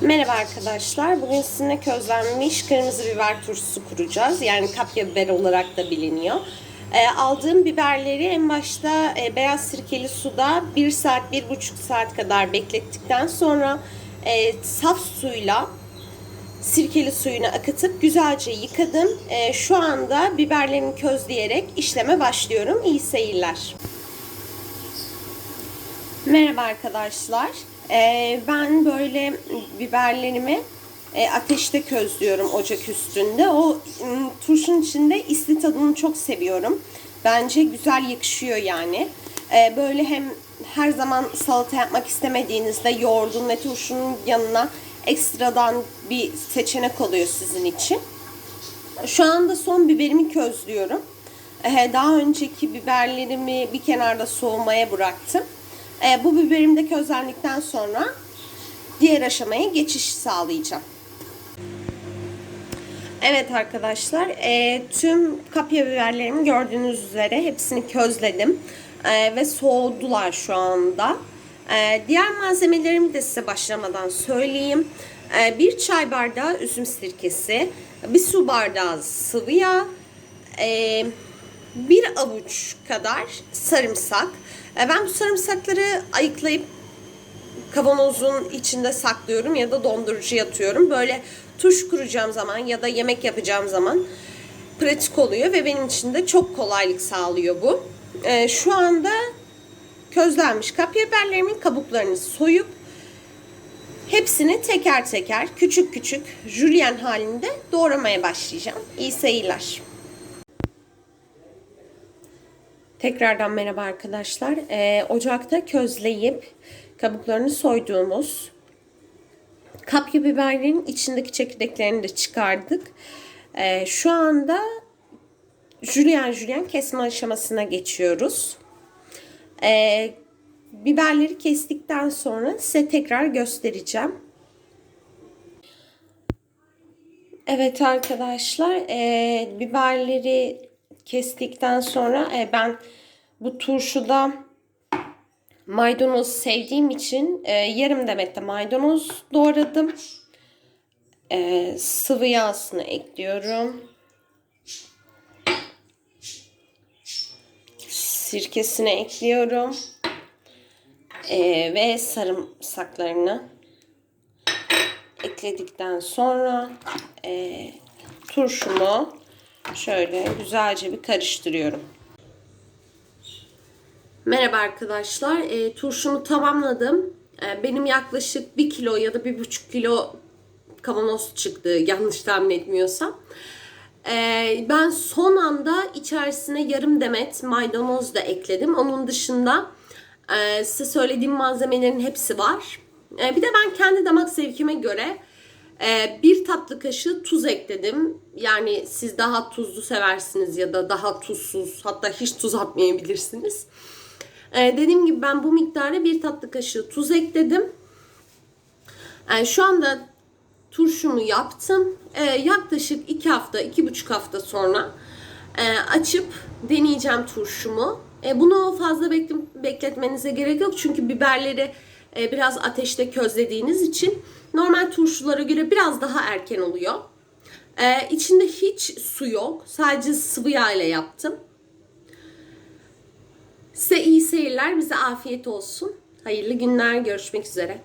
Merhaba arkadaşlar. Bugün sizinle közlenmiş kırmızı biber turşusu kuracağız. Yani kapya biber olarak da biliniyor. E, aldığım biberleri en başta e, beyaz sirkeli suda 1 saat, 1,5 saat kadar beklettikten sonra e, saf suyla sirkeli suyunu akıtıp güzelce yıkadım. E, şu anda biberlerimi közleyerek işleme başlıyorum. İyi seyirler. Merhaba arkadaşlar. Ee, ben böyle biberlerimi e, ateşte közlüyorum ocak üstünde. O m, turşunun içinde isli tadını çok seviyorum. Bence güzel yakışıyor yani. Ee, böyle hem her zaman salata yapmak istemediğinizde yoğurdun ve turşunun yanına ekstradan bir seçenek oluyor sizin için. Şu anda son biberimi közlüyorum. Ee, daha önceki biberlerimi bir kenarda soğumaya bıraktım. Ee, bu biberim de közlendikten sonra diğer aşamaya geçiş sağlayacağım. Evet arkadaşlar, e, tüm kapya biberlerimi gördüğünüz üzere hepsini közledim E, ve soğudular şu anda. E, diğer malzemelerimi de size başlamadan söyleyeyim. E, bir çay bardağı üzüm sirkesi, bir su bardağı sıvı yağ, e, bir avuç kadar sarımsak. E, ben bu sarımsakları ayıklayıp kavanozun içinde saklıyorum ya da dondurucuya atıyorum. Böyle tuş kuracağım zaman ya da yemek yapacağım zaman pratik oluyor ve benim için de çok kolaylık sağlıyor bu. Ee, şu anda közlenmiş kapya biberlerimin kabuklarını soyup hepsini teker teker küçük küçük jülyen halinde doğramaya başlayacağım. İyi seyirler. Tekrardan merhaba arkadaşlar. Ee, ocakta közleyip kabuklarını soyduğumuz kapya biberlerin içindeki çekirdeklerini de çıkardık. Ee, şu anda jülyen jülyen kesme aşamasına geçiyoruz. Ee, biberleri kestikten sonra size tekrar göstereceğim. Evet arkadaşlar, e, biberleri kestikten sonra e, ben bu turşuda maydanoz sevdiğim için e, yarım demet de maydanoz doğradım. E, sıvı yağsını ekliyorum. Sirkesini ekliyorum. E, ve sarımsaklarını ekledikten sonra e, turşumu şöyle güzelce bir karıştırıyorum. Merhaba arkadaşlar. E, turşumu tamamladım. E, benim yaklaşık 1 kilo ya da 1,5 kilo kavanoz çıktı yanlış tahmin etmiyorsam. E, ben son anda içerisine yarım demet maydanoz da ekledim. Onun dışında e, size söylediğim malzemelerin hepsi var. E, bir de ben kendi damak zevkime göre e, bir tatlı kaşığı tuz ekledim. Yani siz daha tuzlu seversiniz ya da daha tuzsuz hatta hiç tuz atmayabilirsiniz. Ee, dediğim gibi ben bu miktarda bir tatlı kaşığı tuz ekledim. Ee, şu anda turşumu yaptım. Ee, yaklaşık 2 hafta, 2,5 hafta sonra e, açıp deneyeceğim turşumu. E, bunu fazla bekle, bekletmenize gerek yok. Çünkü biberleri e, biraz ateşte közlediğiniz için normal turşulara göre biraz daha erken oluyor. E, içinde hiç su yok. Sadece sıvı yağ ile yaptım. Size iyi seyirler, bize afiyet olsun. Hayırlı günler, görüşmek üzere.